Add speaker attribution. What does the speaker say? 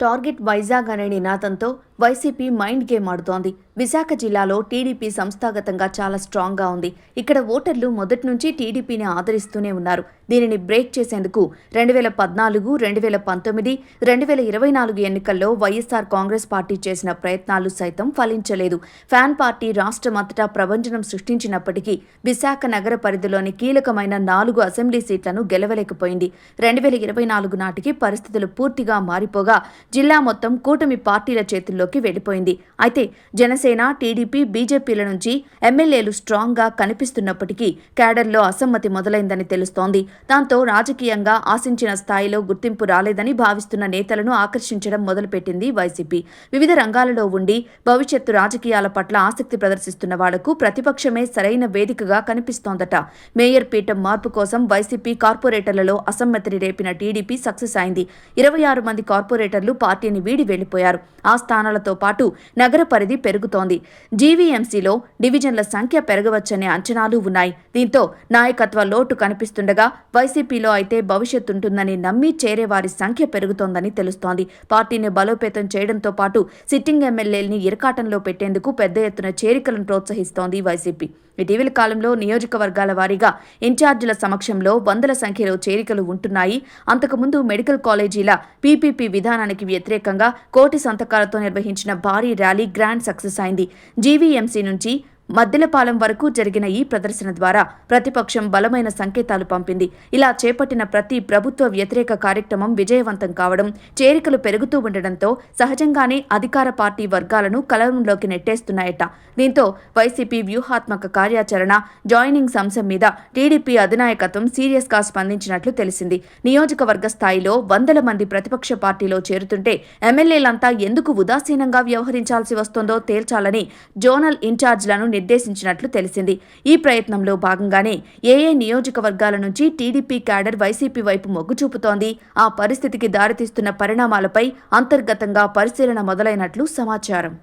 Speaker 1: Target Vizag అనే నినాదంతో YCP mind game ఆడుతోంది. విశాఖ జిల్లాలో టీడీపీ సంస్థాగతంగా చాలా స్ట్రాంగ్గా ఉంది. ఇక్కడ ఓటర్లు మొదటి నుంచి టీడీపీని ఆదరిస్తూనే ఉన్నారు. దీనిని బ్రేక్ చేసేందుకు రెండు వేల పద్నాలుగు రెండు వేల పంతొమ్మిది రెండు వేల ఇరవై నాలుగు ఎన్నికల్లో వైఎస్ఆర్ కాంగ్రెస్ పార్టీ చేసిన ప్రయత్నాలు సైతం ఫలించలేదు. ఫ్యాన్ పార్టీ రాష్ట్రమంతటా ప్రభంజనం సృష్టించినప్పటికీ విశాఖ నగర పరిధిలోని కీలకమైన నాలుగు అసెంబ్లీ సీట్లను గెలవలేకపోయింది. రెండు వేల ఇరవై నాలుగు నాటికి పరిస్థితులు పూర్తిగా మారిపోగా జిల్లా మొత్తం కూటమి పార్టీల చేతుల్లోకి వెళ్ళిపోయింది అయితే జనసేన టీడీపీ బీజేపీల నుంచి ఎమ్మెల్యేలు స్ట్రాంగ్గా కనిపిస్తున్నప్పటికీ క్యాడర్లో అసమ్మతి మొదలైందని తెలుస్తోంది. దాంతో రాజకీయంగా ఆశించిన స్థాయిలో గుర్తింపు రాలేదని భావిస్తున్న నేతలను ఆకర్షించడం మొదలుపెట్టింది వైసీపీ. వివిధ రంగాలలో ఉండి భవిష్యత్తు రాజకీయాల పట్ల ఆసక్తి ప్రదర్శిస్తున్న వాళ్ళకు ప్రతిపక్షమే సరైన వేదికగా కనిపిస్తోందట. మేయర్ పీఠం మార్పు కోసం వైసీపీ కార్పొరేటర్లలో అసమ్మతిని రేపిన టీడీపీ సక్సెస్ అయింది. ఇరవై ఆరు మంది కార్పొరేటర్లు పార్టీని వీడి వెళ్ళిపోయారు ఆ స్థానాలతో పాటు నగర పరిధి పెరుగుతోంది. జీవీఎంసీలో డివిజన్ల సంఖ్య పెరగవచ్చనే అంచనాలు ఉన్నాయి. దీంతో నాయకత్వ లోటు కనిపిస్తుండగా వైసీపీలో అయితే భవిష్యత్ ఉంటుందని నమ్మి చేరే వారి సంఖ్య పెరుగుతోందని తెలుస్తోంది. పార్టీని బలోపేతం చేయడంతో పాటు సిట్టింగ్ ఎమ్మెల్యేల్ని ఇరకాటంలో పెట్టేందుకు పెద్ద ఎత్తున చేరికలను ప్రోత్సహిస్తోంది వైసీపీ. ఇటీవల కాలంలో నియోజకవర్గాల వారీగా ఇన్ఛార్జీల సమక్షంలో వందల సంఖ్యలో చేరికలు ఉంటున్నాయి. అంతకుముందు మెడికల్ కాలేజీల పీపీపీ విధానానికి వ్యతిరేకంగా కోటి సంతకాలతో నిర్వహించిన భారీ ర్యాలీ గ్రాండ్ సక్సెస్ అయింది. జీవీఎంసీ నుంచి మద్దెలపాలెం వరకు జరిగిన ఈ ప్రదర్శన ద్వారా ప్రతిపక్షం బలమైన సంకేతాలు పంపింది. ఇలా చేపట్టిన ప్రతి ప్రభుత్వ వ్యతిరేక కార్యక్రమం విజయవంతం కావడం చేరికలు పెరుగుతూ ఉండడంతో సహజంగానే అధికార పార్టీ వర్గాలను కలవంలోకి నెట్టేస్తున్నాయట. దీంతో వైసీపీ వ్యూహాత్మక కార్యాచరణ జాయినింగ్స్ అంశం మీద టీడీపీ అధినాయకత్వం సీరియస్గా స్పందించినట్లు తెలిసింది. నియోజకవర్గ స్థాయిలో వందల మంది ప్రతిపక్ష పార్టీలో చేరుతుంటే ఎమ్మెల్యేలంతా ఎందుకు ఉదాసీనంగా వ్యవహరించాల్సి వస్తోందో తేల్చాలని జోనల్ ఇన్ఛార్జ్లను నిర్దేశించినట్లు తెలిసింది. ఈ ప్రయత్నంలో భాగంగానే ఏఏ నియోజకవర్గాల నుంచి టీడీపీ క్యాడర్ వైసీపీ వైపు మొగ్గు చూపుతోంది. ఆ పరిస్థితికి దారితీస్తున్న పరిణామాలపై అంతర్గతంగా పరిశీలన మొదలైనట్లు సమాచారం.